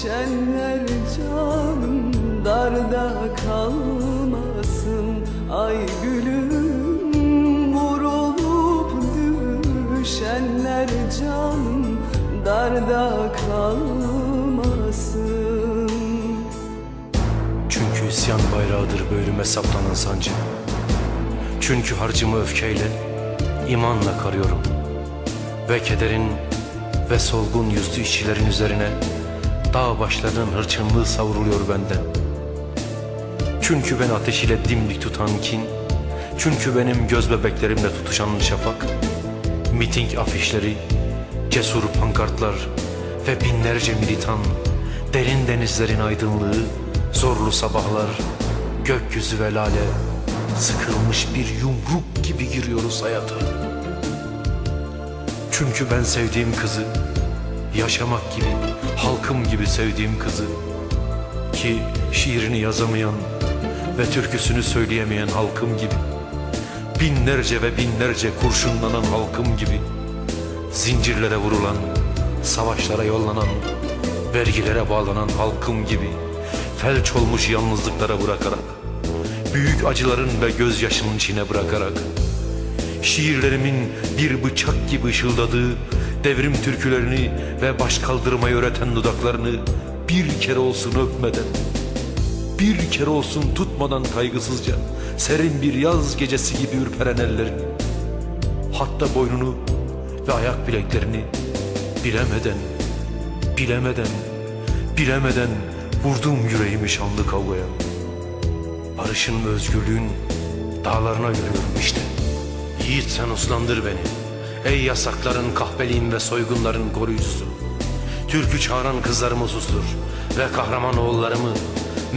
düşenler canım darda kalmasın. Ay gülüm vurulup düşenler canım darda kalmasın. Çünkü isyan bayrağıdır bölüme saplanan sancı. Çünkü harcımı öfkeyle, imanla karıyorum. Ve kederin ve solgun yüzlü işçilerin üzerine Dağ başlarının hırçınlığı savruluyor benden. Çünkü ben ateş ile dimdik tutan kin Çünkü benim göz bebeklerimle tutuşan şafak. Miting afişleri, cesur pankartlar Ve binlerce militan Derin denizlerin aydınlığı Zorlu sabahlar Gökyüzü ve lale Sıkılmış bir yumruk gibi giriyoruz hayata. Çünkü ben sevdiğim kızı Yaşamak gibi, halkım gibi sevdiğim kızı Ki şiirini yazamayan Ve türküsünü söyleyemeyen halkım gibi Binlerce ve binlerce kurşunlanan halkım gibi Zincirlere vurulan, savaşlara yollanan Vergilere bağlanan halkım gibi Felç olmuş yalnızlıklara bırakarak Büyük acıların ve gözyaşının içine bırakarak Şiirlerimin bir bıçak gibi ışıldadığı Devrim türkülerini ve baş kaldırmayı öğreten dudaklarını Bir kere olsun öpmeden Bir kere olsun tutmadan kaygısızca Serin bir yaz gecesi gibi ürperen ellerini Hatta boynunu ve ayak bileklerini Bilemeden, bilemeden, bilemeden Vurdum yüreğimi şanlı kavgaya. Barışın ve özgürlüğün dağlarına yürüyorum işte. Yiğit sen uslandır beni Ey yasakların, kahpeliğin ve soygunların koruyucusu. Türkü çağıran kızlarımı sustur Ve kahraman oğullarımı.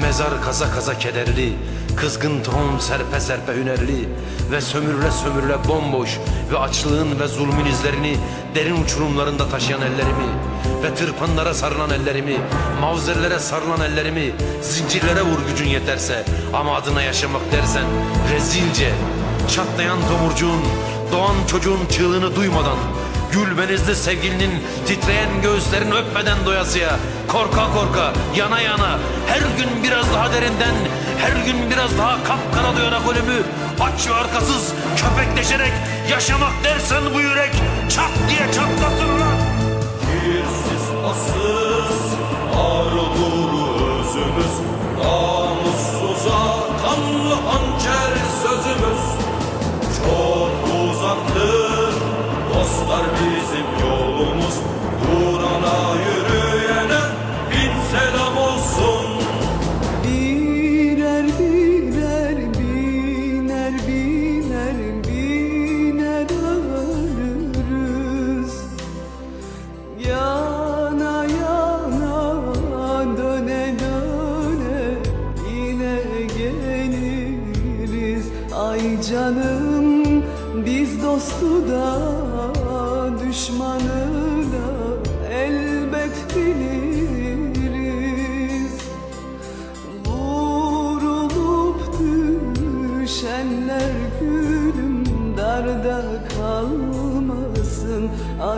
Mezar kaza kaza kederli Kızgın tohum serpe serpe hünerli Ve sömürüle sömürüle bomboş Ve açlığın ve zulmün izlerini Derin uçurumlarında taşıyan ellerimi Ve tırpanlara sarılan ellerimi Mavzerlere sarılan ellerimi Zincirlere vur gücün yeterse Ama adına yaşamak dersen Rezilce Çatlayan tomurcuğun Doğan çocuğun çığlığını duymadan Gül benizli sevgilinin titreyen göğüslerini öpmeden doyasıya Korka korka, yana yana, her gün biraz daha derinden Her gün biraz daha kapkara duyarak ölümü Aç ve arkasız, köpekleşerek yaşamak dersen bu yürek Çat diye çatlasın ulan. Kirsiz asız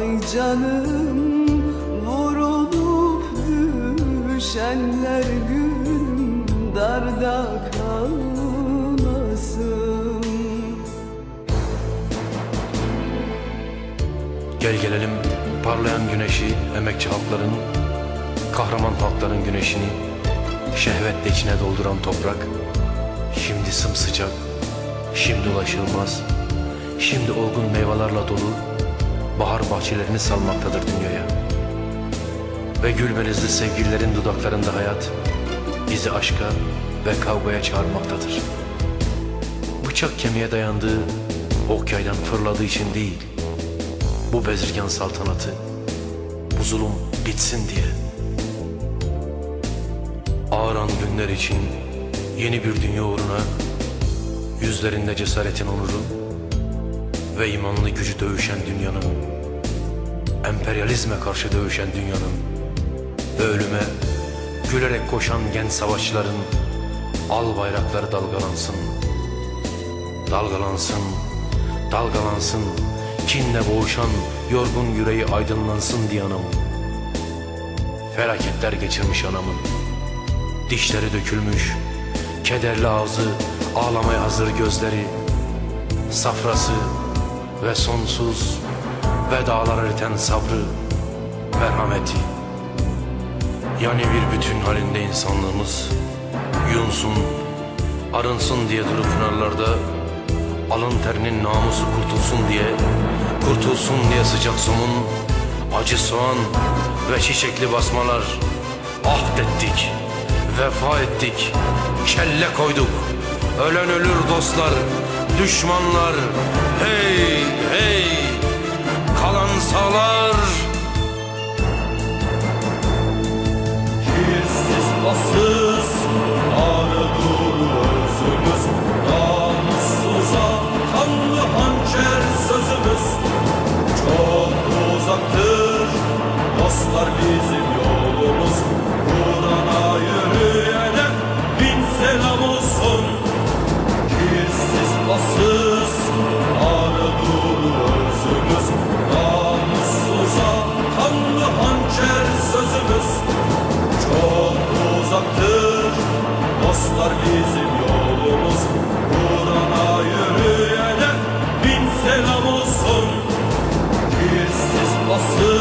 Ay canım vurulup düşenler gülüm darda kalmasın. Gel gelelim parlayan güneşi emekçi halkların Kahraman halkların güneşini Şehvetle içine dolduran toprak. Şimdi sımsıcak Şimdi ulaşılmaz Şimdi olgun meyvelerle dolu Bahar bahçelerini salmaktadır dünyaya Ve gül benizli sevgililerin dudaklarında hayat Bizi aşka ve kavgaya çağırmaktadır Bıçak kemiğe dayandığı Ok yaydan fırladığı için değil bu bezirgan saltanatı, bu zulüm bitsin diye. Ağıran günler için yeni bir dünya uğruna, yüzlerinde cesaretin onuru ve imanlı gücü dövüşen dünyanın, emperyalizme karşı dövüşen dünyanın ölüme gülerek koşan genç savaşçıların al bayrakları dalgalansın, dalgalansın, dalgalansın. Kinle boğuşan yorgun yüreği aydınlansın diye anam. Felaketler geçirmiş anamın. Dişleri dökülmüş, kederli ağzı, ağlamaya hazır gözleri. Safrası ve sonsuz ve dağlar sabrı. merhameti. Yani bir bütün halinde insanlığımız yunsun, arınsın diye durup pınarlarda alın terinin namusu kurtulsun diye, kurtulsun diye sıcak somun, acı soğan ve çiçekli basmalar ahdettik, vefa ettik, kelle koyduk. Ölen ölür dostlar, düşmanlar hey hey kalan sağlar Yüzsüz basın. dostlar bizim yolumuz Kur'an'a yürüyene bin selam olsun. Bir siz basın